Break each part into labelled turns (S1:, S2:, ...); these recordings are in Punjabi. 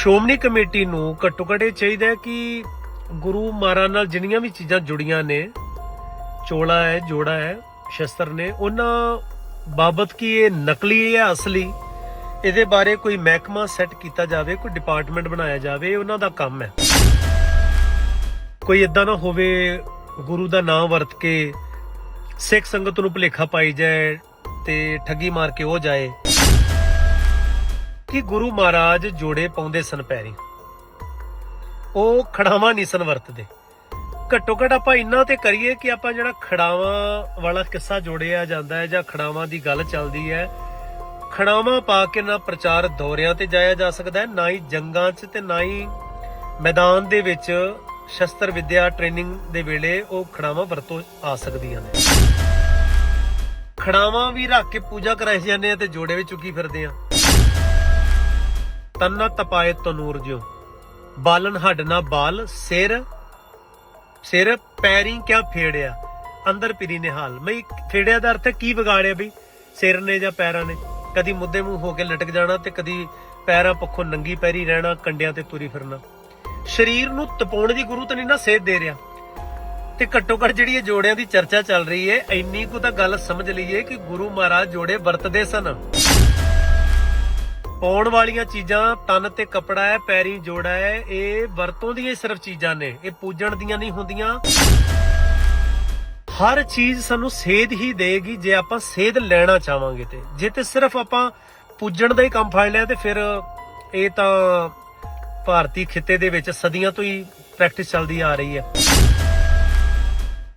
S1: ਸ਼੍ਰੋਮਣੀ ਕਮੇਟੀ ਨੂੰ ਘੱਟੋ ਘੱਟ ਇਹ ਚਾਹੀਦਾ ਹੈ ਕਿ ਗੁਰੂ ਮਹਾਰਾਜ ਨਾਲ ਜਿੰਨੀਆਂ ਵੀ ਚੀਜ਼ਾਂ ਜੁੜੀਆਂ ਨੇ, ਚੋਲਾ ਹੈ, ਜੋੜਾ ਹੈ, ਸ਼ਸਤਰ ਨੇ, ਉਹਨਾਂ ਬਾਬਤ ਕੀ ਇਹ ਨਕਲੀ ਹੈ ਜਾਂ ਅਸਲੀ? ਇਹਦੇ ਬਾਰੇ ਕੋਈ ਮਹਿਕਮਾ ਸੈੱਟ ਕੀਤਾ ਜਾਵੇ, ਕੋਈ ਡਿਪਾਰਟਮੈਂਟ ਬਣਾਇਆ ਜਾਵੇ ਉਹਨਾਂ ਦਾ ਕੰਮ ਹੈ। ਕੋਈ ਇਦਾਂ ਨਾ ਹੋਵੇ ਗੁਰੂ ਦਾ ਨਾਮ ਵਰਤ ਕੇ ਸਿੱਖ ਸੰਗਤ ਨੂੰ ਭੁਲੇਖਾ ਪਾਈ ਜਾਏ ਤੇ ਠੱਗੀ ਮਾਰ ਕੇ ਉਹ ਜਾਏ। ਕਿ ਗੁਰੂ ਮਹਾਰਾਜ ਜੋੜੇ ਪਾਉਂਦੇ ਸਨ ਪੈਰੀ। ਉਹ ਖੜਾਵਾਂ ਨਹੀਂ ਸਨ ਵਰਤਦੇ। ਘੱਟੋ ਘੱਟ ਆਪਾਂ ਇੰਨਾ ਤੇ ਕਰੀਏ ਕਿ ਆਪਾਂ ਜਿਹੜਾ ਖੜਾਵਾਂ ਵਾਲਾ ਕਿੱਸਾ ਜੋੜਿਆ ਜਾਂਦਾ ਹੈ ਜਾਂ ਖੜਾਵਾਂ ਦੀ ਗੱਲ ਚੱਲਦੀ ਹੈ, ਖੜਾਵਾਂ ਪਾ ਕੇ ਨਾ ਪ੍ਰਚਾਰ ਦੌਰਿਆਂ ਤੇ ਜਾਇਆ ਜਾ ਸਕਦਾ ਹੈ, ਨਾ ਹੀ ਜੰਗਾਂ 'ਚ ਤੇ ਨਾ ਹੀ ਮੈਦਾਨ ਦੇ ਵਿੱਚ ਸ਼ਸਤਰ ਵਿਦਿਆ ਟ੍ਰੇਨਿੰਗ ਦੇ ਵੇਲੇ ਉਹ ਖੜਾਵਾਂ ਵਰਤੋਂ ਆ ਸਕਦੀਆਂ ਨੇ। ਖੜਾਵਾਂ ਵੀ ਰੱਖ ਕੇ ਪੂਜਾ ਕਰਾਈ ਜਾਂਦੇ ਆ ਤੇ ਜੋੜੇ ਵੀ ਚੁੱਕੀ ਫਿਰਦੇ ਆ। ਤਨ ਤਪਾਏ ਤਨੂਰ ਜਿਉ। ਬਾਲਨ ਹੱਡ ਨਾ ਬਾਲ, ਸਿਰ ਸਿਰ ਪੈਰੀ ਕਿਆ ਫੇੜਿਆ, ਅੰਦਰ ਪਿਰੀ ਨਿਹਾਲ। ਮੈਂ ਫੇੜਿਆ ਦਾ ਅਰਥ ਕੀ ਵਿਗਾੜਿਆ ਬਈ? ਸਿਰ ਨੇ ਜਾਂ ਪੈਰਾਂ ਨੇ? ਕਦੀ ਮੁੱਦੇ ਮੂੰਹ ਹੋ ਕੇ ਲਟਕ ਜਾਣਾ ਤੇ ਕਦੀ ਪੈਰਾਂ ਪੱਖੋਂ ਨੰਗੀ ਪੈਰੀ ਰਹਿਣਾ, ਕੰਡਿਆਂ ਤੇ ਤੁਰੀ ਫਿਰਨਾ। ਸਰੀਰ ਨੂੰ ਤਪਾਉਣ ਦੀ ਗੁਰੂ ਤਾਂ ਨਹੀਂ ਨਾ ਸੇਧ ਦੇ ਰਿਹਾ। ਤੇ ਘੱਟੋ ਘੱਟ ਜਿਹੜੀ ਇਹ ਜੋੜਿਆਂ ਦੀ ਚਰਚਾ ਚੱਲ ਰਹੀ ਹੈ ਇੰਨੀ ਕੁ ਤਾਂ ਗੱਲ ਸਮਝ ਲਈਏ ਕਿ ਗੁਰੂ ਮਹਾਰਾਜ ਜੋੜੇ ਵਰਤਦੇ ਸਨ। ਪਾਉਣ ਵਾਲੀਆਂ ਚੀਜ਼ਾਂ ਤਨ ਤੇ ਕਪੜਾ ਹੈ, ਪੈਰੀ ਜੋੜਾ ਹੈ, ਇਹ ਵਰਤੋਂ ਦੀਆਂ ਸਿਰਫ ਚੀਜ਼ਾਂ ਨੇ, ਇਹ ਪੂਜਣ ਦੀਆਂ ਨਹੀਂ ਹੁੰਦੀਆਂ। ਹਰ ਚੀਜ਼ ਸਾਨੂੰ ਸੇਧ ਹੀ ਦੇਗੀ, ਜੇ ਆਪਾਂ ਸੇਧ ਲੈਣਾ ਚਾਹਾਂਗੇ ਤੇ। ਜੇ ਤੇ ਸਿਰਫ ਆਪਾਂ ਪੂਜਣ ਦਾ ਹੀ ਕੰਮ ਫੜ ਲਿਆ ਤੇ ਫਿਰ ਇਹ ਤਾਂ ਭਾਰਤੀ ਖਿੱਤੇ ਦੇ ਵਿੱਚ ਸਦੀਆਂ ਤੋਂ ਹੀ ਪ੍ਰੈਕਟਿਸ ਚੱਲਦੀ ਆ ਰਹੀ ਹੈ।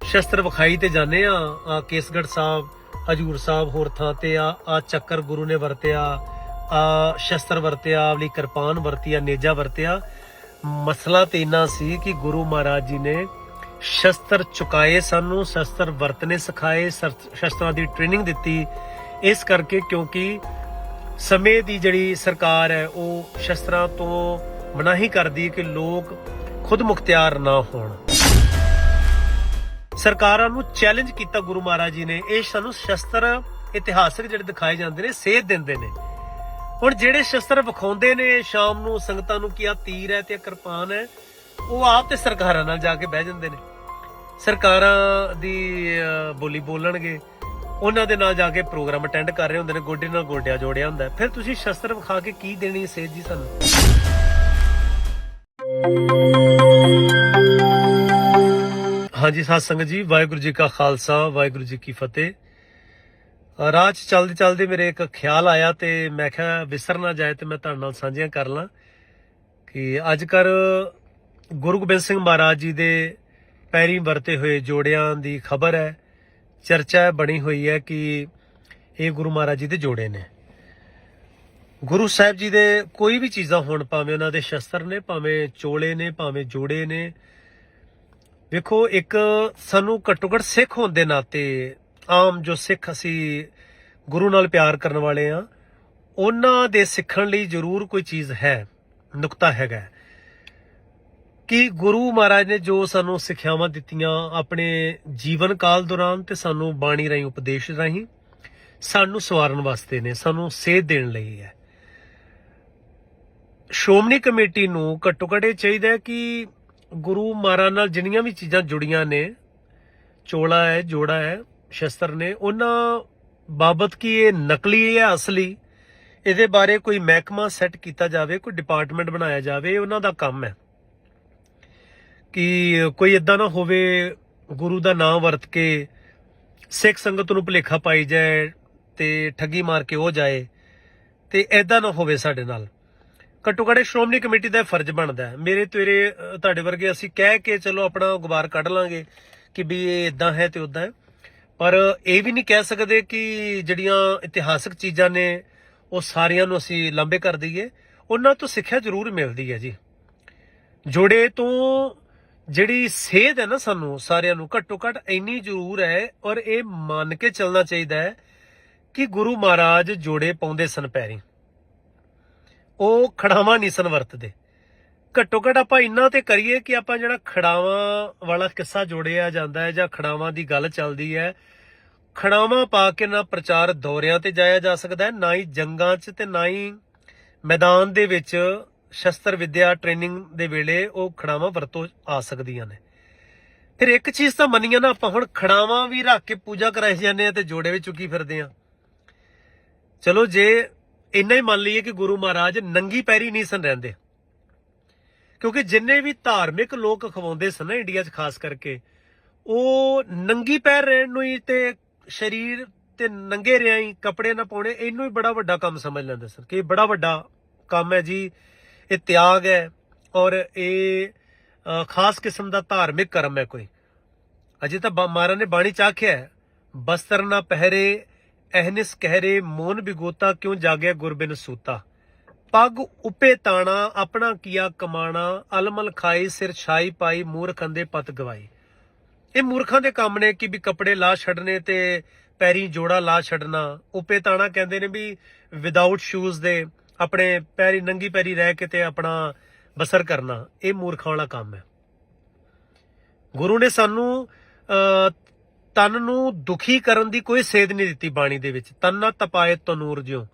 S1: ਸ਼ਸਤਰ ਵਿਖਾਈ ਤੇ ਜਾਂਦੇ ਆ ਆ ਕੇਸਗੜ ਸਾਹਿਬ, ਹਜੂਰ ਸਾਹਿਬ ਹੋਰ ਥਾਂ ਤੇ ਆ ਆ ਚੱਕਰ ਗੁਰੂ ਨੇ ਵਰਤਿਆ। ਸ਼ਸਤਰ ਵਰਤਿਆ ਆਵਲੀ ਕਿਰਪਾਨ ਵਰਤਿਆ, ਨੇਜਾ ਵਰਤਿਆ। ਮਸਲਾ ਤੇ ਇਨਾ ਸੀ ਕਿ ਗੁਰੂ ਮਹਾਰਾਜ ਜੀ ਨੇ ਸ਼ਸਤਰ ਚੁਕਾਏ ਸਾਨੂੰ, ਸ਼ਸਤਰ ਵਰਤਨੇ ਸਿਖਾਏ ਸ਼ਸਤਰਾਂ ਦੀ ਟ੍ਰੇਨਿੰਗ ਦਿੱਤੀ। ਇਸ ਕਰਕੇ ਕਿਉਂਕਿ ਸਮੇਂ ਦੀ ਜਿਹੜੀ ਸਰਕਾਰ ਹੈ, ਉਹ ਸ਼ਸਤਰਾਂ ਤੋਂ ਮਨਾਹੀ ਕਰਦੀ ਕਿ ਲੋਕ ਖੁਦ ਮੁਖਤਿਆਰ ਨਾ ਹੋਣ। ਸਰਕਾਰਾਂ ਨੂੰ ਚੈਲੰਜ ਕੀਤਾ ਗੁਰੂ ਮਹਾਰਾਜ ਜੀ ਨੇ। ਇਹ ਸਾਨੂੰ ਸ਼ਸਤਰ ਇਤਿਹਾਸਕ ਜਿਹੜੇ ਦਿਖਾਏ ਜਾਂਦੇ ਨੇ, ਸੇਧ ਦਿੰਦੇ ਨੇ। ਹੁਣ ਜਿਹੜੇ ਸ਼ਸਤਰ ਵਿਖਾਉਂਦੇ ਨੇ ਸ਼ਾਮ ਨੂੰ, ਸੰਗਤਾਂ ਨੂੰ ਕੀ ਆ ਤੀਰ ਹੈ ਤੇ ਕਿਰਪਾਨ ਹੈ, ਉਹ ਆਪ ਤੇ ਸਰਕਾਰਾਂ ਨਾਲ ਜਾ ਕੇ ਬਹਿ ਜਾਂਦੇ ਨੇ। ਸਰਕਾਰਾਂ ਦੀ ਬੋਲੀ ਬੋਲਣਗੇ, ਉਹਨਾਂ ਦੇ ਨਾਲ ਜਾ ਕੇ ਪ੍ਰੋਗਰਾਮ ਅਟੈਂਡ ਕਰ ਰਹੇ ਹੁੰਦੇ ਨੇ, ਗੋਡੇ ਨਾਲ ਗੋਡਿਆ ਜੋੜਿਆ ਹੁੰਦਾ ਫਿਰ ਤੁਸੀਂ ਸ਼ਸਤਰ ਵਿਖਾ ਕੇ ਕੀ ਦੇਣੀ ਸੇਧ ਜੀ ਸਾਨੂੰ? ਹਾਂਜੀ, ਸਾਧ ਸੰਗਤ ਜੀ, ਵਾਹਿਗੁਰੂ ਜੀ ਕਾ ਖਾਲਸਾ, ਵਾਹਿਗੁਰੂ ਜੀ ਕੀ ਫਤਿਹ। ਰਾਹ 'ਚ ਚੱਲਦੇ ਚੱਲਦੇ ਮੇਰੇ ਇੱਕ ਖਿਆਲ ਆਇਆ ਤੇ ਮੈਂ ਕਿਹਾ ਵਿਸਰ ਨਾ ਜਾਏ ਤੇ ਮੈਂ ਤੁਹਾਡੇ ਨਾਲ ਸਾਂਝੀਆਂ ਕਰ ਲਾਂ ਕਿ ਅੱਜ ਕੱਲ ਗੁਰੂ ਗੋਬਿੰਦ ਸਿੰਘ ਮਹਾਰਾਜ ਜੀ ਦੇ ਪੈਰੀ ਵਰਤੇ ਹੋਏ ਜੋੜਿਆਂ ਦੀ ਖਬਰ ਹੈ, ਚਰਚਾ ਬਣੀ ਹੋਈ ਹੈ ਕਿ ਇਹ ਗੁਰੂ ਮਹਾਰਾਜ ਜੀ ਦੇ ਜੋੜੇ ਨੇ। ਗੁਰੂ ਸਾਹਿਬ ਜੀ ਦੇ ਕੋਈ ਵੀ ਚੀਜ਼ਾਂ ਹੋਣ, ਭਾਵੇਂ ਉਹਨਾਂ ਦੇ ਸ਼ਸਤਰ ਨੇ, ਭਾਵੇਂ ਚੋਲੇ ਨੇ, ਭਾਵੇਂ ਜੋੜੇ ਨੇ, ਵੇਖੋ ਇੱਕ ਸਾਨੂੰ ਘੱਟੋ ਘੱਟ ਸਿੱਖ ਹੋਣ ਦੇ ਨਾਤੇ ਆਮ ਜੋ ਸਿੱਖ ਅਸੀਂ ਗੁਰੂ ਨਾਲ ਪਿਆਰ ਕਰਨ ਵਾਲੇ ਆ ਉਹਨਾਂ ਦੇ ਸਿੱਖਣ ਲਈ ਜ਼ਰੂਰ ਕੋਈ ਚੀਜ਼ ਹੈ, ਨੁਕਤਾ ਹੈਗਾ ਕਿ ਗੁਰੂ ਮਹਾਰਾਜ ਨੇ ਜੋ ਸਾਨੂੰ ਸਿੱਖਿਆਵਾਂ ਦਿੱਤੀਆਂ ਆਪਣੇ ਜੀਵਨ ਕਾਲ ਦੌਰਾਨ ਤੇ ਸਾਨੂੰ ਬਾਣੀ ਰਾਹੀਂ ਉਪਦੇਸ਼ ਰਾਹੀਂ, ਸਾਨੂੰ ਸਵਾਰਨ ਵਾਸਤੇ ਨੇ, ਸਾਨੂੰ ਸੇਧ ਦੇਣ ਲਈ ਹੈ। ਸ਼੍ਰੋਮਣੀ ਕਮੇਟੀ ਨੂੰ ਘੱਟੋ ਘੱਟ ਇਹ ਚਾਹੀਦਾ ਕਿ ਗੁਰੂ ਮਹਾਰਾਜ ਨਾਲ ਜਿੰਨੀਆਂ ਵੀ ਚੀਜ਼ਾਂ ਜੁੜੀਆਂ ਨੇ, ਚੋਲਾ ਹੈ, ਜੋੜਾ ਹੈ ਸ਼ਸਤਰ ਨੇ, ਉਹਨਾਂ ਬਾਬਤ ਕੀ ਇਹ ਨਕਲੀ ਹੈ ਜਾਂ ਅਸਲੀ? ਇਹਦੇ ਬਾਰੇ ਕੋਈ ਮਹਿਕਮਾ ਸੈੱਟ ਕੀਤਾ ਜਾਵੇ, ਕੋਈ ਡਿਪਾਰਟਮੈਂਟ ਬਣਾਇਆ ਜਾਵੇ ਉਹਨਾਂ ਦਾ ਕੰਮ ਹੈ। ਕਿ ਕੋਈ ਇਦਾਂ ਨਾ ਹੋਵੇ, ਗੁਰੂ ਦਾ ਨਾਮ ਵਰਤ ਕੇ ਸਿੱਖ ਸੰਗਤ ਨੂੰ ਭੁਲੇਖਾ ਪਾਈ ਜਾਏ ਤੇ ਠੱਗੀ ਮਾਰ ਕੇ ਉਹ ਜਾਏ, ਤੇ ਐਦਾਂ ਨਾ ਹੋਵੇ ਸਾਡੇ ਨਾਲ। ਘੱਟੋ ਘੱਟ ਸ਼੍ਰੋਮਣੀ ਕਮੇਟੀ ਦਾ ਫਰਜ਼ ਬਣਦਾ ਹੈ। ਮੇਰੇ ਤੇਰੇ ਤੁਹਾਡੇ ਵਰਗੇ ਅਸੀਂ ਕਹਿ ਕੇ ਚਲੋ ਆਪਣਾ ਗੁਬਾਰ ਕੱਢ ਲਾਂਗੇ ਕਿ ਵੀ ਇਹ ਇਦਾਂ ਹੈ ਤੇ ਉਦਾਂ ਹੈ। ਪਰ ਇਹ ਵੀ ਨਹੀਂ ਕਹਿ ਸਕਦੇ ਕਿ ਜਿਹੜੀਆਂ ਇਤਿਹਾਸਕ ਚੀਜ਼ਾਂ ਨੇ, ਉਹ ਸਾਰਿਆਂ ਨੂੰ ਅਸੀਂ ਲਾਂਬੇ ਕਰ ਦਈਏ। ਉਹਨਾਂ ਤੋਂ ਸਿੱਖਿਆ ਜ਼ਰੂਰ ਮਿਲਦੀ ਹੈ ਜੀ। ਜੋੜੇ ਤੋਂ ਜਿਹੜੀ ਸੇਧ ਹੈ ਨਾ ਸਾਨੂੰ, ਸਾਰਿਆਂ ਨੂੰ, ਘੱਟੋ ਘੱਟ ਇੰਨੀ ਜ਼ਰੂਰ ਹੈ ਔਰ ਇਹ ਮੰਨ ਕੇ ਚੱਲਣਾ ਚਾਹੀਦਾ ਹੈ ਕਿ ਗੁਰੂ ਮਹਾਰਾਜ ਜੋੜੇ ਪਾਉਂਦੇ ਸਨ ਪੈਰੀ। ਉਹ ਖੜਾਵਾਂ ਨਹੀਂ ਸਨ ਵਰਤਦੇ। ਘੱਟੋ ਘੱਟ ਆਪਾਂ ਇੰਨਾ ਤੇ ਕਰੀਏ ਕਿ ਆਪਾਂ ਜਿਹੜਾ ਖੜਾਵਾਂ ਵਾਲਾ ਕਿੱਸਾ ਜੋੜਿਆ ਜਾਂਦਾ ਹੈ ਜਾਂ ਖੜਾਵਾਂ ਦੀ ਗੱਲ ਚੱਲਦੀ ਹੈ, ਖੜਾਵਾਂ ਪਾ ਕੇ ਨਾ ਪ੍ਰਚਾਰ ਦੌਰਿਆਂ ਤੇ ਜਾਇਆ ਜਾ ਸਕਦਾ ਹੈ, ਨਾ ਹੀ ਜੰਗਾਂ 'ਚ ਤੇ ਨਾ ਹੀ ਮੈਦਾਨ ਦੇ ਵਿੱਚ ਸ਼ਸਤਰ ਵਿਦਿਆ ਟ੍ਰੇਨਿੰਗ ਦੇ ਵੇਲੇ ਉਹ ਖੜਾਵਾਂ ਵਰਤੋਂ ਆ ਸਕਦੀਆਂ ਨੇ। ਫਿਰ ਇੱਕ ਚੀਜ਼ ਤਾਂ ਮੰਨੀਆਂ ਨਾ ਆਪਾਂ, ਹੁਣ ਖੜਾਵਾਂ ਵੀ ਰੱਖ ਕੇ ਪੂਜਾ ਕਰਾਈ ਜਾਂਦੇ ਆ ਤੇ ਜੋੜੇ ਵੀ ਚੁੱਕੀ ਫਿਰਦੇ ਆ। ਚਲੋ ਜੇ ਇੰਨਾ ਹੀ ਮੰਨ ਲਈਏ ਕਿ ਗੁਰੂ ਮਹਾਰਾਜ ਨੰਗੀ ਪੈਰੀ ਨਹੀਂ ਸਨ ਰਹਿੰਦੇ। ਕਿਉਂਕਿ ਜਿੰਨੇ ਵੀ ਧਾਰਮਿਕ ਲੋਕ ਖਵਾਉਂਦੇ ਸਨ ਨਾ ਇੰਡੀਆ 'ਚ, ਖਾਸ ਕਰਕੇ, ਉਹ ਨੰਗੀ ਪੈਰ ਰਹਿਣ ਨੂੰ ਹੀ ਤੇ ਸਰੀਰ ਤੇ ਨੰਗੇ ਰਿਆਂ ਹੀ ਕੱਪੜੇ ਨਾ ਪਾਉਣੇ, ਇਹਨੂੰ ਹੀ ਬੜਾ ਵੱਡਾ ਕੰਮ ਸਮਝ ਲੈਂਦੇ ਸਨ ਕਿ ਇਹ ਬੜਾ ਵੱਡਾ ਕੰਮ ਹੈ ਜੀ, ਇਹ ਤਿਆਗ ਹੈ ਔਰ ਇਹ ਖਾਸ ਕਿਸਮ ਦਾ ਧਾਰਮਿਕ ਕਰਮ ਹੈ ਕੋਈ। ਅਜੇ ਤਾਂ ਬਾ- ਮਹਾਰਾਜ ਨੇ ਬਾਣੀ ਚ ਆਖਿਆ ਬਸਤਰ ਨਾ ਪਹਿਰੇ, ਅਹਨਿਸ ਕਹਿਰੇ, ਮੋਨ ਬਿਗੋਤਾ ਕਿਉਂ ਜਾਗਿਆ ਗੁਰਬਿਨ ਸੂਤਾ? ਪੱਗ ਉਪੇ ਤਾਣਾ, ਆਪਣਾ ਕੀਆ ਕਮਾਣਾ, ਅਲਮਲ ਖਾਈ, ਸਿਰ ਛਾਈ ਪਾਈ, ਮੂਰਖ ਅੰਦੇ ਪਤ ਗਵਾਈ। ਇਹ ਮੂਰਖਾਂ ਦੇ ਕੰਮ ਨੇ ਕਿ ਵੀ ਕੱਪੜੇ ਲਾ ਛੱਡਨੇ ਤੇ ਪੈਰੀ ਜੋੜਾ ਲਾ ਛੱਡਣਾ। ਉਪੇ ਤਾਣਾ ਕਹਿੰਦੇ ਨੇ ਵੀ ਵਿਦਆਊਟ ਸ਼ੂਜ਼ ਦੇ ਆਪਣੇ ਪੈਰੀ, ਨੰਗੀ ਪੈਰੀ ਰਹਿ ਕੇ ਤੇ ਆਪਣਾ ਬਸਰ ਕਰਨਾ। ਇਹ ਮੂਰਖਾਂ ਵਾਲਾ ਕੰਮ ਹੈ। ਗੁਰੂ ਨੇ ਸਾਨੂੰ ਤਨ ਨੂੰ ਦੁਖੀ ਕਰਨ ਦੀ ਕੋਈ ਸੇਧ ਨਹੀਂ ਦਿੱਤੀ ਬਾਣੀ ਦੇ ਵਿੱਚ। ਤਨ ਨਾ ਤਪਾਏ ਤਨੂਰ ਜਿਉ।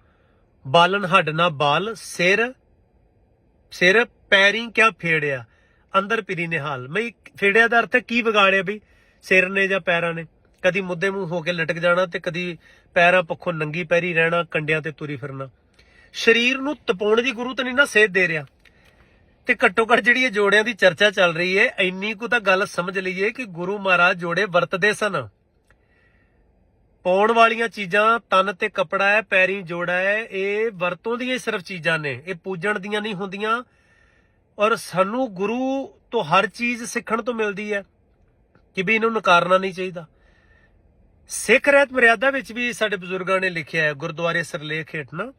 S1: ਬਾਲਨ ਹੱਡ ਨਾ ਬਾਲ, ਸਿਰ ਸਿਰ ਪੈਰੀ ਕਿਆ ਫੇੜਿਆ? ਅੰਦਰ ਪਿਰੀ ਨਿਹਾਲ। ਮੈਂ ਫੇੜਿਆ ਦਾ ਅਰਥ ਕੀ ਵਿਗਾੜਿਆ ਬਈ? ਸਿਰ ਨੇ ਜਾਂ ਪੈਰਾਂ ਨੇ? ਕਦੀ ਮੁੱਦੇ ਮੂੰਹ ਹੋ ਕੇ ਲਟਕ ਜਾਣਾ ਤੇ ਕਦੀ ਪੈਰਾਂ ਪੱਖੋਂ ਨੰਗੀ ਪੈਰੀ ਰਹਿਣਾ, ਕੰਡਿਆਂ ਤੇ ਤੁਰੀ ਫਿਰਨਾ। ਸਰੀਰ ਨੂੰ ਤਪਾਉਣ ਦੀ ਗੁਰੂ ਤਾਂ ਨਹੀਂ ਨਾ ਸੇਧ ਦੇ ਰਿਹਾ। ਤੇ ਘੱਟੋ ਘੱਟ ਜਿਹੜੀ ਇਹ ਜੋੜਿਆਂ ਦੀ ਚਰਚਾ ਚੱਲ ਰਹੀ ਹੈ, ਇੰਨੀ ਕੁ ਤਾਂ ਗੱਲ ਸਮਝ ਲਈਏ ਕਿ ਗੁਰੂ ਮਹਾਰਾਜ ਜੋੜੇ ਵਰਤਦੇ ਸਨ। ਪਾਉਣ ਵਾਲੀਆਂ ਚੀਜ਼ਾਂ, ਤਨ ਤੇ ਕਪੜਾ ਹੈ, ਪੈਰੀ ਜੋੜਾ ਹੈ, ਇਹ ਵਰਤੋਂ ਦੀਆਂ ਹੀ ਸਿਰਫ ਚੀਜ਼ਾਂ ਨੇ। ਇਹ ਪੂਜਣ ਦੀਆਂ ਨਹੀਂ ਹੁੰਦੀਆਂ। ਔਰ ਸਾਨੂੰ ਗੁਰੂ ਤੋਂ ਹਰ ਚੀਜ਼ ਸਿੱਖਣ ਤੋਂ ਮਿਲਦੀ ਹੈ ਕਿ ਵੀ ਇਹਨੂੰ ਨਕਾਰਨਾ ਨਹੀਂ ਚਾਹੀਦਾ। ਸਿੱਖ ਰਹਿਤ ਮਰਿਆਦਾ ਵਿੱਚ ਵੀ ਸਾਡੇ ਬਜ਼ੁਰਗਾਂ ਨੇ ਲਿਖਿਆ ਹੈ, ਗੁਰਦੁਆਰੇ ਸਰਲੇਖ ਹੇਠ ਨਾ,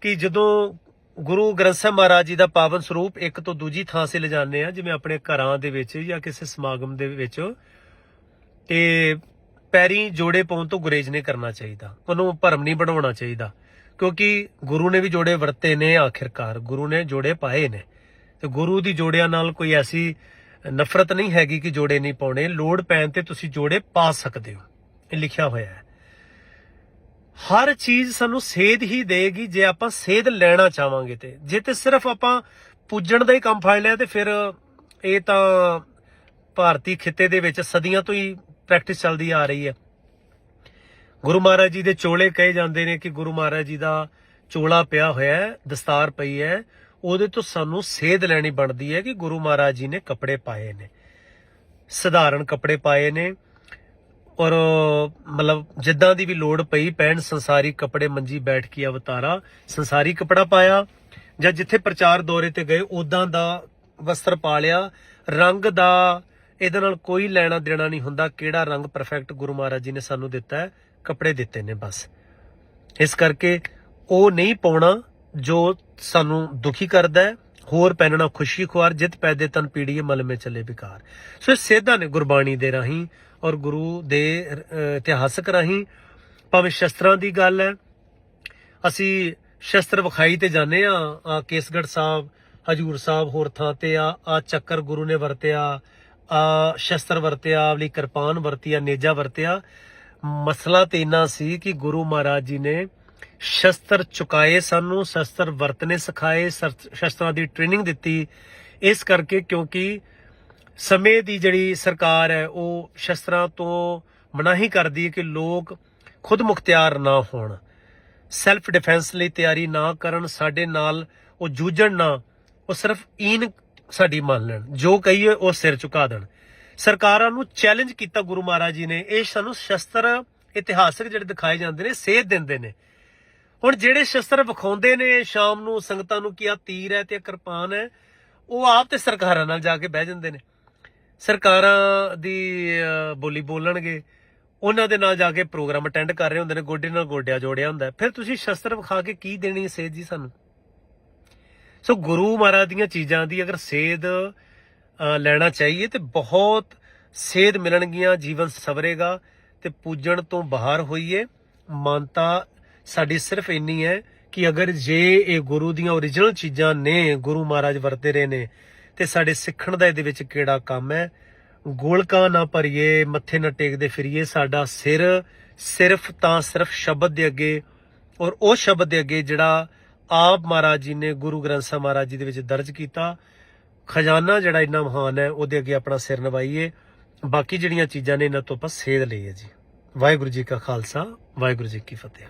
S1: ਕਿ ਜਦੋਂ ਗੁਰੂ ਗ੍ਰੰਥ ਸਾਹਿਬ ਮਹਾਰਾਜ ਜੀ ਦਾ ਪਾਵਨ ਸਰੂਪ ਇੱਕ ਤੋਂ ਦੂਜੀ ਥਾਂ ਸੇ ਲਿਜਾਣੇ ਆ, ਜਿਵੇਂ ਆਪਣੇ ਘਰਾਂ ਦੇ ਵਿੱਚ ਜਾਂ ਕਿਸੇ ਸਮਾਗਮ ਦੇ ਵਿੱਚ, ਤੇ ਪੈਰੀ ਜੋੜੇ ਪਾਉਣ ਤੋਂ ਗੁਰੇਜ਼ ਨਹੀਂ ਕਰਨਾ ਚਾਹੀਦਾ। ਉਹਨੂੰ ਭਰਮ ਨਹੀਂ ਬਣਾਉਣਾ ਚਾਹੀਦਾ। ਕਿਉਂਕਿ ਗੁਰੂ ਨੇ ਵੀ ਜੋੜੇ ਵਰਤੇ ਨੇ ਆਖਿਰਕਾਰ। ਗੁਰੂ ਨੇ ਜੋੜੇ ਪਾਏ ਨੇ। ਤੇ ਗੁਰੂ ਦੀ ਜੋੜਿਆਂ ਨਾਲ ਕੋਈ ਐਸੀ ਨਫ਼ਰਤ ਨਹੀਂ ਹੈਗੀ ਕਿ ਜੋੜੇ ਨਹੀਂ ਪਾਉਣੇ। ਲੋੜ ਪੈਣ ਤੇ ਤੁਸੀਂ ਜੋੜੇ ਪਾ ਸਕਦੇ ਹੋ। ਇਹ ਲਿਖਿਆ ਹੋਇਆ ਹੈ। ਹਰ ਚੀਜ਼ ਸਾਨੂੰ ਸੇਧ ਹੀ ਦੇਗੀ ਜੇ ਆਪਾਂ ਸੇਧ ਲੈਣਾ ਚਾਹਾਂਗੇ ਤੇ। ਜੇ ਤੇ ਸਿਰਫ ਆਪਾਂ ਪੁੱਜਣ ਦਾ ਹੀ ਕੰਮ ਫੜ ਲਿਆ ਤੇ ਫਿਰ ਇਹ ਤਾਂ ਭਾਰਤੀ ਖਿੱਤੇ ਦੇ ਵਿੱਚ ਸਦੀਆਂ ਤੋਂ ਹੀ ਪ੍ਰੈਕਟਿਸ ਚੱਲਦੀ ਆ ਰਹੀ ਹੈ। ਗੁਰੂ ਮਹਾਰਾਜ ਜੀ ਦੇ ਚੋਲੇ ਕਹੇ ਜਾਂਦੇ ਨੇ ਕਿ ਗੁਰੂ ਮਹਾਰਾਜ ਜੀ ਦਾ ਚੋਲਾ ਪਿਆ ਹੋਇਆ ਹੈ, ਦਸਤਾਰ ਪਈ ਹੈ। ਉਹਦੇ ਤੋਂ ਸਾਨੂੰ ਸੇਧ ਲੈਣੀ ਬਣਦੀ ਹੈ ਕਿ ਗੁਰੂ ਮਹਾਰਾਜ ਜੀ ਨੇ ਕੱਪੜੇ ਪਾਏ ਨੇ। ਸਧਾਰਨ ਕੱਪੜੇ ਪਾਏ ਨੇ। ਔਰ ਮਤਲਬ ਜਿੱਦਾਂ ਦੀ ਵੀ ਲੋੜ ਪਈ ਪੈਣ ਸੰਸਾਰੀ ਕੱਪੜੇ, ਮੰਜੀ ਬੈਠ ਕੇ ਅਵਤਾਰਾ, ਸੰਸਾਰੀ ਕੱਪੜਾ ਪਾਇਆ। ਜਾਂ ਜਿੱਥੇ ਪ੍ਰਚਾਰ ਦੌਰੇ ਤੇ ਗਏ ਉਦਾਂ ਦਾ ਵਸਤਰ ਪਾ ਲਿਆ। ਰੰਗ ਦਾ ਇਹਦੇ ਨਾਲ ਕੋਈ ਲੈਣਾ ਦੇਣਾ ਨਹੀਂ ਹੁੰਦਾ ਕਿਹੜਾ ਰੰਗ ਪਰਫੈਕਟ ਗੁਰੂ ਮਹਾਰਾਜ ਜੀ ਨੇ ਸਾਨੂੰ ਦਿੱਤਾ ਹੈ, ਕੱਪੜੇ ਦਿੱਤੇ ਨੇ ਬਸ। ਇਸ ਕਰਕੇ ਉਹ ਨਹੀਂ ਪਾਉਣਾ ਜੋ ਸਾਨੂੰ ਦੁਖੀ ਕਰਦਾ ਹੈ, ਹੋਰ ਪਹਿਨਣਾ ਖੁਸ਼ੀ ਖੁਆਰ, ਜਿਤ ਪੈਦੇ ਤਨ ਪੀੜੀਏ ਮਲ ਮੇ ਚੱਲੇ ਵਿਕਾਰ। ਸੋ ਇਹ ਸੇਧਾਂ ਨੇ ਗੁਰਬਾਣੀ ਦੇ ਰਾਹੀਂ ਔਰ ਗੁਰੂ ਦੇ ਇਤਿਹਾਸਕ ਰਾਹੀਂ। ਭਾਵੇਂ ਸ਼ਸਤਰਾਂ ਦੀ ਗੱਲ ਹੈ, ਅਸੀਂ ਸ਼ਸਤਰ ਵਿਖਾਈ ਤੇ ਜਾਂਦੇ ਆ ਆ ਕੇਸਗੜ ਸਾਹਿਬ, ਹਜੂਰ ਸਾਹਿਬ ਹੋਰ ਥਾਂ ਤੇ ਆ ਆ ਚੱਕਰ ਗੁਰੂ ਨੇ ਵਰਤਿਆ ਸ਼ਸਤਰ ਵਰਤਿਆ, ਆਪਣੀ ਕਿਰਪਾਨ ਵਰਤਿਆ, ਨੇਜਾ ਵਰਤਿਆ। ਮਸਲਾ ਤੇ ਇੰਨਾ ਸੀ ਕਿ ਗੁਰੂ ਮਹਾਰਾਜ ਜੀ ਨੇ ਸ਼ਸਤਰ ਚੁਕਾਏ ਸਾਨੂੰ, ਸ਼ਸਤਰ ਵਰਤਨੇ ਸਿਖਾਏ ਸ਼ਸ- ਸ਼ਸਤਰਾਂ ਦੀ ਟ੍ਰੇਨਿੰਗ ਦਿੱਤੀ। ਇਸ ਕਰਕੇ ਕਿਉਂਕਿ ਸਮੇਂ ਦੀ ਜਿਹੜੀ ਸਰਕਾਰ ਹੈ, ਉਹ ਸ਼ਸਤਰਾਂ ਤੋਂ ਮਨਾਹੀ ਕਰਦੀ ਹੈ ਕਿ ਲੋਕ ਖੁਦ ਮੁਖਤਿਆਰ ਨਾ ਹੋਣ। ਸੈਲਫ ਡਿਫੈਂਸ ਲਈ ਤਿਆਰੀ ਨਾ ਕਰਨ, ਸਾਡੇ ਨਾਲ ਉਹ ਜੂਝਣ ਨਾ, ਉਹ ਸਿਰਫ ਈਨ ਸਾਡੀ ਮੰਨ ਲੈਣ। ਜੋ ਕਹੀਏ ਉਹ ਸਿਰ ਝੁਕਾ ਦੇਣ। ਸਰਕਾਰਾਂ ਨੂੰ ਚੈਲੰਜ ਕੀਤਾ ਗੁਰੂ ਮਹਾਰਾਜ ਜੀ ਨੇ। ਇਹ ਸਾਨੂੰ ਸ਼ਸਤਰ ਇਤਿਹਾਸਕ ਜਿਹੜੇ ਦਿਖਾਏ ਜਾਂਦੇ ਨੇ, ਸੇਧ ਦਿੰਦੇ ਨੇ। ਹੁਣ ਜਿਹੜੇ ਸ਼ਸਤਰ ਵਿਖਾਉਂਦੇ ਨੇ ਸ਼ਾਮ ਨੂੰ, ਸੰਗਤਾਂ ਨੂੰ ਕਿ ਆ ਤੀਰ ਹੈ ਤੇ ਕਿਰਪਾਨ ਹੈ, ਉਹ ਆਪ ਤੇ ਸਰਕਾਰਾਂ ਨਾਲ ਜਾ ਕੇ ਬਹਿ ਜਾਂਦੇ ਨੇ। ਸਰਕਾਰਾਂ ਦੀ ਬੋਲੀ ਬੋਲਣਗੇ। ਉਹਨਾਂ ਦੇ ਨਾਲ ਜਾ ਕੇ ਪ੍ਰੋਗਰਾਮ ਅਟੈਂਡ ਕਰ ਰਹੇ ਹੁੰਦੇ ਨੇ। ਗੋਡੇ ਨਾਲ ਗੋਡਿਆ ਜੋੜਿਆ ਹੁੰਦਾ ਫਿਰ ਤੁਸੀਂ ਸ਼ਸਤਰ ਵਿਖਾ ਕੇ ਕੀ ਦੇਣੀ ਸੇਧ ਜੀ ਸਾਨੂੰ? ਸੋ ਗੁਰੂ ਮਹਾਰਾਜ ਦੀਆਂ ਚੀਜ਼ਾਂ ਦੀ ਅਗਰ ਸੇਧ ਲੈਣਾ ਚਾਹੀਏ ਤੇ ਬਹੁਤ ਸੇਧ ਮਿਲਣਗੀਆਂ, ਜੀਵਨ ਸਵਰੇਗਾ ਤੇ ਪੂਜਣ ਤੋਂ ਬਾਹਰ ਹੋਈਏ। ਮਾਨਤਾ ਸਾਡੀ ਸਿਰਫ ਇੰਨੀ ਹੈ ਕਿ ਅਗਰ ਜੇ ਇਹ ਗੁਰੂ ਦੀਆਂ origignal ਚੀਜ਼ਾਂ ਨੇ, ਗੁਰੂ ਮਹਾਰਾਜ ਵਰਤੇ ਰਹੇ ਨੇ, ਤੇ ਸਾਡੇ ਸਿੱਖਣ ਦਾ ਇਹਦੇ ਵਿੱਚ ਕਿਹੜਾ ਕੰਮ ਹੈ? ਗੋਲਕਾਂ ਨਾ ਭਰੀਏ, ਮੱਥੇ ਨਾ ਟੇਕਦੇ ਫਿਰੀਏ, ਸਾਡਾ ਸਿਰ ਸਿਰਫ ਤਾਂ ਸਿਰਫ ਸ਼ਬਦ ਦੇ ਅੱਗੇ ਔਰ ਉਹ ਸ਼ਬਦ ਦੇ ਅੱਗੇ ਜਿਹੜਾ ਆਪ ਮਹਾਰਾਜ ਜੀ ਨੇ ਗੁਰੂ ਗ੍ਰੰਥ ਸਾਹਿਬ ਮਹਾਰਾਜ ਜੀ ਦੇ ਵਿੱਚ ਦਰਜ ਕੀਤਾ। ਖਜ਼ਾਨਾ ਜਿਹੜਾ ਇੰਨਾ ਮਹਾਨ ਹੈ, ਉਹਦੇ ਅੱਗੇ ਆਪਣਾ ਸਿਰ ਨਵਾਈਏ ਬਾਕੀ ਜਿਹੜੀਆਂ ਚੀਜ਼ਾਂ ਨੇ, ਇਹਨਾਂ ਤੋਂ ਆਪਾਂ ਸੇਧ ਲਈਏ ਜੀ। ਵਾਹਿਗੁਰੂ ਜੀ ਕਾ ਖਾਲਸਾ, ਵਾਹਿਗੁਰੂ ਜੀ ਕੀ ਫਤਿਹ।